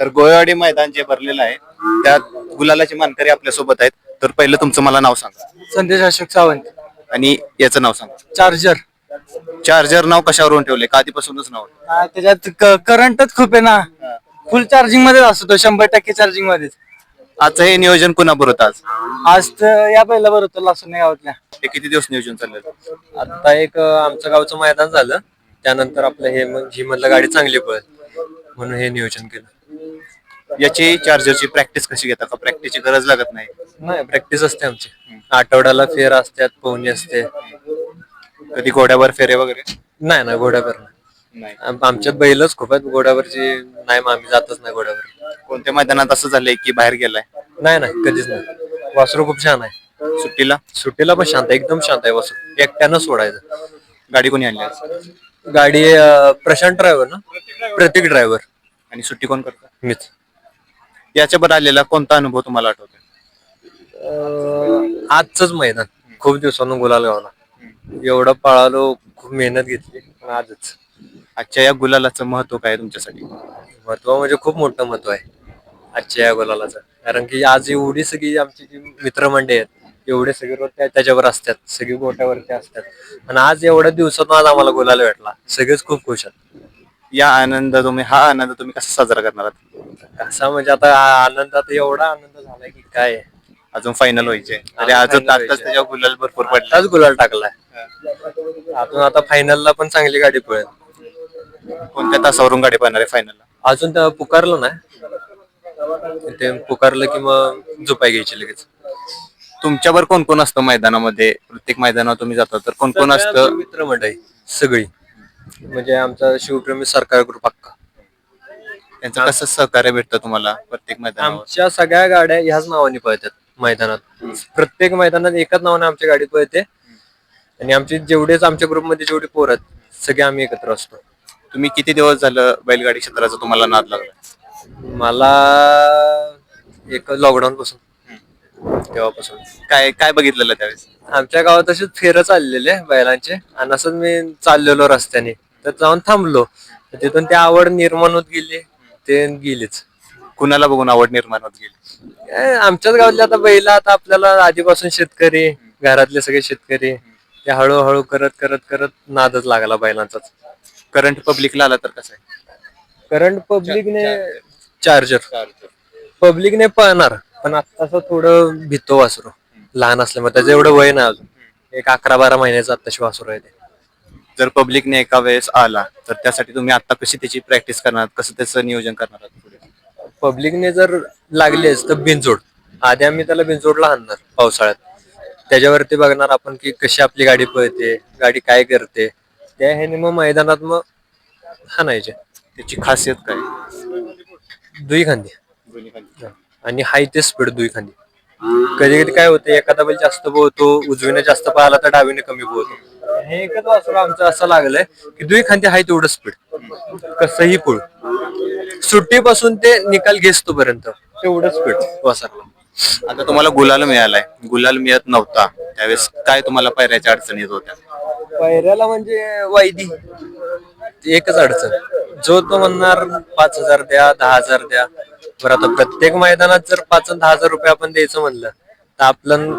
तर गोयवाडी मैदान जे भरलेलं आहे त्यात गुलालाची मानकरी आपल्यासोबत आहेत. तर पहिलं तुमचं मला नाव सांगा. संदेश अशोक सावंत. आणि याचं नाव सांगा. चार्जर. चार्जर नाव कशावरून ठेवले का आधीपासूनच नाव? आहे? त्याच्यात करंटच खूप आहे ना. फुल चार्जिंग मध्येच असतो तो शंभर टक्के चार्जिंग मध्येच आजचं हे नियोजन कुणाबरोबर होतं आज? आज तर या पहिला बरं होतं लासून गावातल्या. हे किती दिवस नियोजन चाललेलं आता एक अं, आमचं गावचं मैदान झालं. त्यानंतर आपलं हे मग ही मधलं गाडी चांगली पळत म्हणून हे नियोजन केलं. याची चार्जरची प्रॅक्टिस कशी घेता का प्रॅक्टिसची गरज लागत नाही? नाही प्रॅक्टिस असते आमची. आठवड्याला फेर असतात पोहणी असते. कधी घोड्यावर फेरे वगैरे? नाही ना घोड्यावर नाही. नाही. आम- आमच्यात बैलच खूप आहेत घोड्यावरची नाही मग आम्ही जातच नाही घोड्यावर. कोणत्या मैदानात असं झालंय की बाहेर गेलाय? नाही नाही कधीच नाही. वासरू खूप छान आहे. सुट्टीला? सुट्टीला पण शांत आहे एकदम शांत आहे वासरू. एकट्यानं सोडायचं. गाडी कोणी आणली आज? गाडी अं, प्रशांत ड्रायव्हर ना? प्रतीक ड्रायव्हर आणि सुट्टी कोण करतं? मीच. याच्यावर आलेला कोणता अनुभव तुम्हाला आठवतो अं, आजच मैदान. खूप दिवसांनी गुलाल गावला. एवढं पळालो खूप मेहनत घेतली पण आजच. आजच्या या गुलालाचं महत्त्व काय आहे तुमच्यासाठी? महत्त्व म्हणजे खूप मोठं महत्त्व आहे. आजच्या या गुलालाचं. कारण की आज एवढी सगळी आमची जी मित्रमंडळी आहेत एवढे सगळे रोज त्या- त्याच्यावर असतात सगळी गोट्यावरती असतात. आणि आज एवढ्या दिवसातून आज आम्हाला गुलाल भेटला. सगळेच खूप खुश आहेत. या आनंद तुम्ही हा आनंद तुम्ही कसा साजरा करणार आहात? असा म्हणजे आता आ- आनंद आता एवढा आनंद झालाय की काय? अजून फायनल व्हायचे अजून आताच व्हायचे. त्याच्या गुलाल भरपूर पडला. गुलाल टाकलाय. अजून आता फायनलला पण चांगली गाडी पळेल. कोणत्या तासावरून गाडी पाहणार आहे फायनलला अजून त्या पुकारलं नाही. ते पुकारलं की मग झोपाय घ्यायची लगेच. तुमच्यावर कोण कोण असतं मैदानामध्ये? प्रत्येक मैदानावर तुम्ही जाता तर कोण कोण असतं? मित्रमंडळी सगळी. म्हणजे आमचा शिवप्रेमी सरकार ग्रुप अक्का त्यांचं कसं सहकार्य भेटतं तुम्हाला प्रत्येक मैदानावर? आमच्या सगळ्या गाड्या ह्याच नावाने पळतात मैदानात. प्रत्येक मैदानात एकाच नावाने आमच्या गाडी पळते. आणि आमचे जेवढेच आमच्या ग्रुपमध्ये जेवढे पोर आहेत सगळे आम्ही एकत्र असतो. तुम्ही किती दिवस झालं बैलगाडी क्षेत्राचा तुम्हाला नाद लागला मला एक लॉकडाऊन पासून. तेव्हापासून. काय काय बघितलेलं त्यावेळेस? आमच्या गावात असेच फेरं चाललेले बैलांचे. आणि असंच मी चाललेलो रस्त्याने. तर जाऊन थांबलो. तर तिथून ती आवड निर्माण होत गेली. ते गेलीच. कुणाला बघून आवड निर्माण होत गेली? काय आमच्याच गावातले आता बैल आता आपल्याला आधीपासून शेतकरी घरातले सगळे शेतकरी ते हळूहळू करत करत करत नादच लागला बैलांचाच. करंट पब्लिकला आला तर कसं आहे? Current पब्लिकने charger. पब्लिकने पळणार पण आता थोडं भीतो वासरू. लहान असल्यामुळे त्याचं एवढं वय नाही अजून. एक अकरा बारा महिन्याचं आत्ताशी वासरू आहे ते. जर पब्लिकने एका वेळेस आला तर त्यासाठी तुम्ही आता कशी त्याची प्रॅक्टिस करणार? कसं त्याचं नियोजन करणार आहात पुढे? पब्लिकने जर लागलेच तर बिनजोड आधी आम्ही त्याला बिनजोडला आणणार पावसाळ्यात. त्याच्यावरती बघणार आपण की कशी आपली गाडी पळते गाडी काय करते. त्या ह्याने मग मैदानात मग हाणायचे. त्याची खासियत काय? दुई खांदी. आणि हाय ते स्पीड दुई खांदी कधी कधी काय होते एखादा बैल जास्त पोहतो उजवीने जास्त पळाला तर डावीने कमी पोहतो. हे एकच वासरू आमचं असं लागलंय की दुई खांदी हाय तेवढं स्पीड कसंही पळू. सुट्टीपासून ते निकाल घेसतो पर्यंत तेवढं स्पीड वासरला आता तुम्हाला गुलाल मिळालाय. गुलाल मिळत नव्हता. त्यावेळेस काय तुम्हाला पायऱ्याच्या अडचणी येत होत्या? पैऱ्याला म्हणजे वायदी. एकच अडचण. जो तो म्हणणार पाच हजार द्या दहा हजार द्या. बरं आता प्रत्येक मैदानात जर पाच आणि दहा हजार रुपये आपण द्यायचं म्हणलं तर आपलं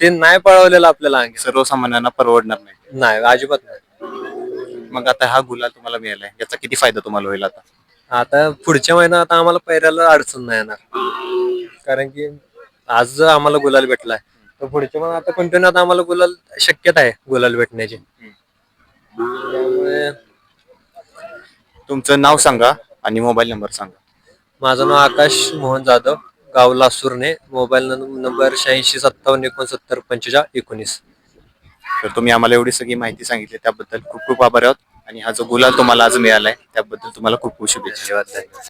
ते नाही पळवलेलं आपल्याला अंगी सर्वसामान्यांना परवडणार नाही. नाही अजिबात नाही. मग आता हा गुलाल तुम्हाला मिळालाय. याचा किती फायदा तुम्हाला होईल आता? आता पुढच्या महिन्यात आता आम्हाला पैऱ्याला अडचण नाही येणार. कारण की आज जर आम्हाला गुलाल भेटलाय तर पुढच्या महिन्यात आता कंटिन्यू आता आम्हाला गुलाल शक्यता आहे गुलाल भेटण्याची. त्यामुळे तुमचं नाव सांगा आणि मोबाईल नंबर सांगा. माझं नाव आकाश मोहन जाधव. गाव लासूरने मोबाईल नंबर शहाऐंशी सत्तावन्न एकोणसत्तर पंचेचाळीस एकोणीस. तर तुम्ही आम्हाला एवढी सगळी माहिती सांगितली त्याबद्दल खूप खूप आभार आहोत. आणि हा जो गुलाल तुम्हाला आज मिळालाय त्याबद्दल तुम्हाला खूप खूप शुभेच्छा. धन्यवाद.